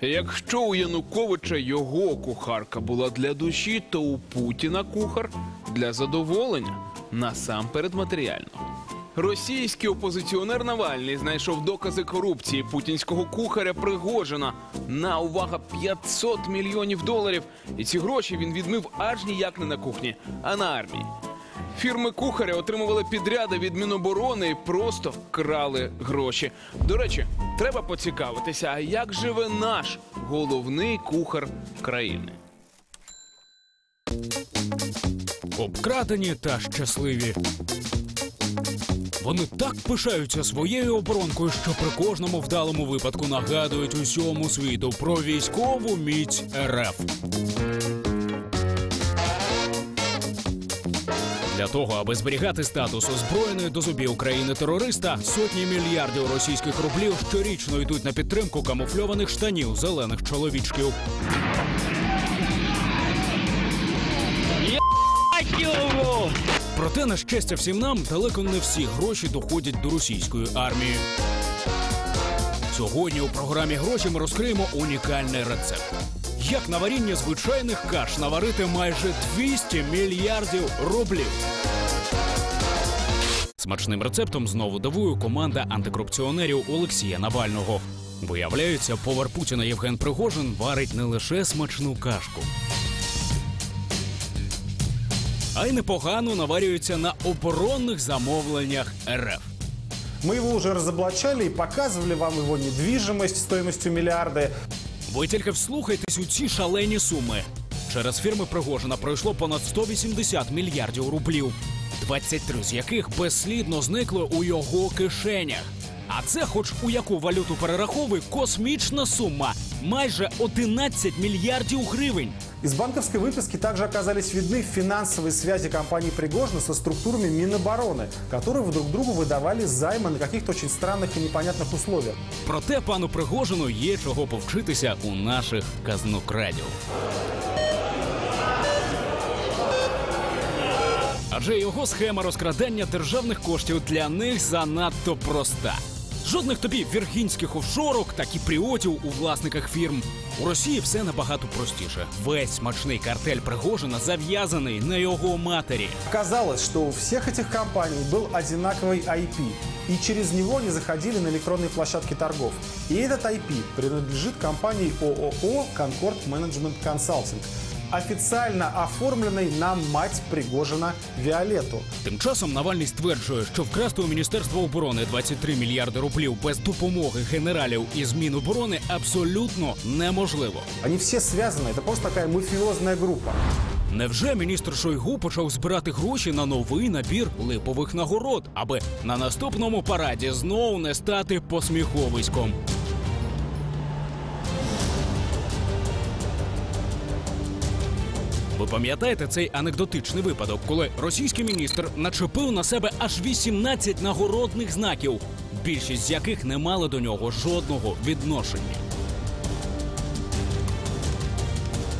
Якщо у Януковича його кухарка була для душі, то у Путіна кухар для задоволення насамперед матеріального. Російський опозиціонер Навальний знайшов докази корупції путінського кухаря Пригожина на увага 500 мільйонів доларів. І ці гроші він відмив аж ніяк не на кухні, а на армії. Фірми кухаря отримували підряди від Міноборони і просто крали гроші. До речі, треба поцікавитися, а як живе наш головний кухар країни? Обкрадені та щасливі. Вони так пишаються своєю оборонкою, що при кожному вдалому випадку нагадують усьому світу про військову міць РФ. Для того, аби зберігати статус озброєної до зубів України терориста, сотні мільярдів російських рублів щорічно йдуть на підтримку камуфльованих штанів зелених чоловічків. Проте, на щастя, всім нам далеко не всі гроші доходять до російської армії. Сьогодні у програмі гроші ми розкриємо унікальний рецепт Як на варіння звичайних каш наварити майже 200 мільярдів рублів. Смачним рецептом знову дивує команда антикорупціонерів Олексія Навального. Виявляється, повар Путіна Євген Пригожин варить не лише смачну кашку, а й непогано наварюється на оборонних замовленнях РФ. Мы его уже разоблачали и показывали вам его недвижимость стоимостью миллиарды. Ви тільки вслухайтесь у ці шалені суми. Через фірми Пригожина пройшло понад 180 мільярдів рублів, 23 з яких безслідно зникли у його кишенях. А це, хоч у яку валюту перераховує, космічна сума майже 11 мільярдів гривень. Из банковской выписки также оказались видны финансовые связи компании Пригожина со структурами Минобороны, которые друг другу выдавали займы на каких-то очень странных и непонятных условиях. Проте пану Пригожину є чого повчитися у наших казнокрадів. Адже його схема розкрадання державних коштів для них занадто проста. Жодних тобі віргінських офшорок та кіпріотів у власниках фірм. У Росії все набагато простіше. Весь смачний картель Пригожина зав'язаний на його матері. Оказалось, что у всех этих компаний был одинаковый IP, и через него они заходили на электронные площадки торгов. И этот IP принадлежит компании ООО «Конкорд Менеджмент Консалтинг», официально оформленной на мать Пригожина Виолетту. Тим часом Навальний стверджує, що вкрасти у Міністерство оборони 23 мільярди рублів без допомоги генералів із Міноборони абсолютно неможливо. Они все связаны, это просто такая мафиозная группа. Невже міністр Шойгу почав збирати гроші на новий набір липових нагород, аби на наступному параді знову не стати посміховиськом? Ви пам'ятаєте цей анекдотичний випадок, коли російський міністр начепив на себе аж 18 нагородних знаків, більшість з яких не мали до нього жодного відношення.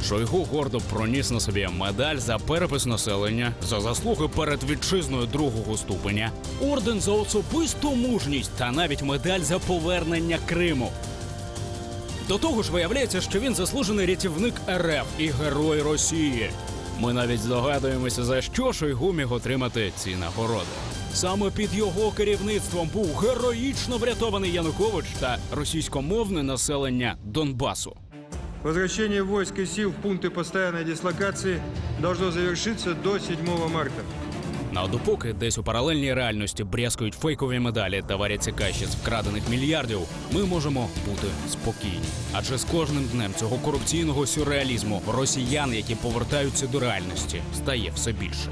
Шойгу гордо проніс на собі медаль за перепис населення, за заслуги перед вітчизною другого ступеня, орден за особисту мужність та навіть медаль за повернення Криму. До того ж, виявляється, що він заслужений рятівник РФ і герой Росії. Ми навіть здогадуємося, за що Шойгу міг отримати ці нагороди. Саме під його керівництвом був героїчно врятований Янукович та російськомовне населення Донбасу. Возвращение войск и сил в пункты постоянной дислокации должно завершиться до 7 марта. А допоки десь у паралельній реальності брязкають фейкові медалі та варяться каші з вкрадених мільярдів, ми можемо бути спокійні. Адже з кожним днем цього корупційного сюрреалізму росіян, які повертаються до реальності, стає все більше.